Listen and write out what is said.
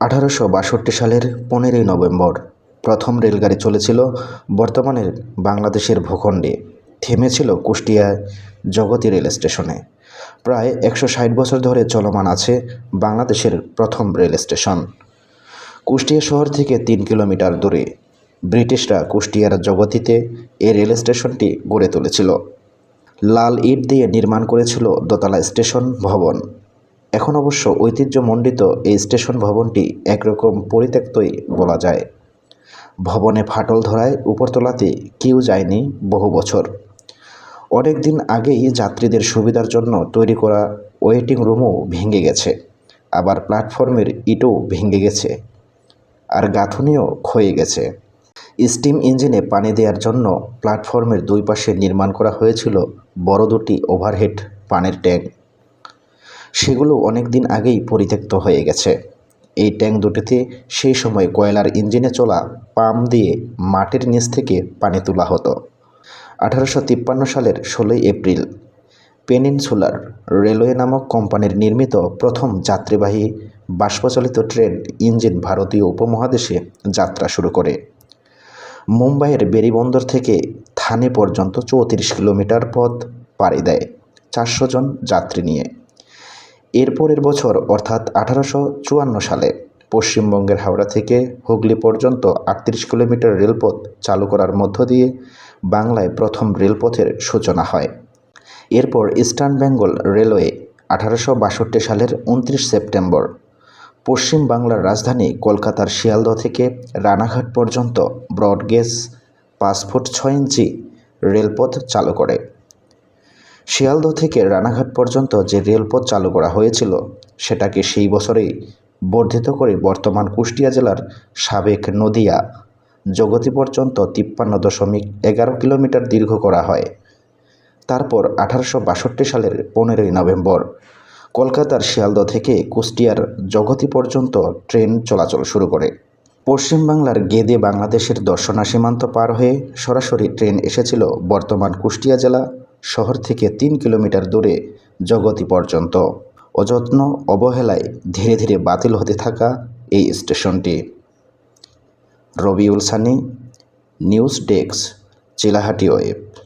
আঠারোশো বাষট্টি সালের পনেরোই নভেম্বর প্রথম রেলগাড়ি চলেছিল বর্তমানের বাংলাদেশের ভূখণ্ডে। থেমেছিল কুষ্টিয়ায় জগতী রেল স্টেশনে। প্রায় একশো ষাট বছর ধরে চলমান আছে বাংলাদেশের প্রথম রেল স্টেশন। কুষ্টিয়া শহর থেকে তিন কিলোমিটার দূরে। ব্রিটিশরা কুষ্টিয়ার জগতিতে এই রেল স্টেশনটি গড়ে তুলেছিল। লাল ইট দিয়ে নির্মাণ করেছিল দোতলা স্টেশন ভবন। এখন অবশ্য ঐতিহ্যমণ্ডিত এই স্টেশন ভবনটি একরকম পরিত্যক্তই বলা যায়। ভবনে ফাটল ধরায় উপরতলাতে কেউ যায়নি বহু বছর। অনেক দিন আগেই যাত্রীদের সুবিধার জন্য তৈরি করা ওয়েটিং রুমও ভেঙে গেছে। আবার প্ল্যাটফর্মের ইটও ভেঙে গেছে। আর গাঁথুনিও ক্ষয়ে গেছে। স্টিম ইঞ্জিনে পানি দেওয়ার জন্য প্ল্যাটফর্মের দুই পাশে নির্মাণ করা হয়েছিল বড় দুটি ওভারহেড পানির ট্যাঙ্ক। সেগুলো অনেক দিন আগেই পরিত্যক্ত হয়ে গেছে। এই ট্যাঙ্ক দুটিতে সেই সময় কয়লার ইঞ্জিনে চলা পাম্প দিয়ে মাটির নিচ থেকে পানি তোলা হতো। আঠারোশো তিপ্পান্ন সালের ষোলোই এপ্রিল, পেনিনসুলার রেলওয়ে নামক কোম্পানির নির্মিত প্রথম যাত্রীবাহী বাষ্পচালিত ট্রেন ইঞ্জিন ভারতীয় উপমহাদেশে যাত্রা শুরু করে। মুম্বাইয়ের বেরিবন্দর থেকে থানে পর্যন্ত চৌত্রিশ কিলোমিটার পথ পাড়ি দেয় চারশো জন যাত্রী নিয়ে। এরপরের বছর, অর্থাৎ আঠারোশো চুয়ান্ন সালে, পশ্চিমবঙ্গের হাওড়া থেকে হুগলি পর্যন্ত আটত্রিশ কিলোমিটার রেলপথ চালু করার মধ্য দিয়ে বাংলায় প্রথম রেলপথের সূচনা হয়। এরপর ইস্টার্ন বেঙ্গল রেলওয়ে আঠারোশো বাষট্টি সালের উনত্রিশ সেপ্টেম্বর, পশ্চিম বাংলার রাজধানী কলকাতার শিয়ালদহ থেকে রানাঘাট পর্যন্ত ব্রডগেজ পাঁচ ফুট ছয় ইঞ্চি রেলপথ চালু করে। শিয়ালদহ থেকে রানাঘাট পর্যন্ত যে রেলপথ চালু করা হয়েছিল, সেটাকে সেই বছরেই বর্ধিত করে বর্তমান কুষ্টিয়া জেলার সাবেক নদিয়া, জগতি পর্যন্ত তিপ্পান্ন দশমিক এগারো কিলোমিটার দীর্ঘ করা হয়। তারপর আঠারোশো বাষট্টি সালের পনেরোই নভেম্বর, কলকাতার শিয়ালদহ থেকে কুষ্টিয়ার জগতি পর্যন্ত ট্রেন চলাচল শুরু করে। পশ্চিমবাংলার গেদে বাংলাদেশের দর্শনা সীমান্ত পার হয়ে সরাসরি ট্রেন এসেছিল বর্তমান কুষ্টিয়া জেলা শহর থেকে তিন কিলোমিটার দূরে জগতি পর্যন্ত। অযত্ন অবহেলায় ধীরে ধীরে বাতিল হতে থাকা এই স্টেশনটি। Rabiul Sunny, news desk, Chilahati web.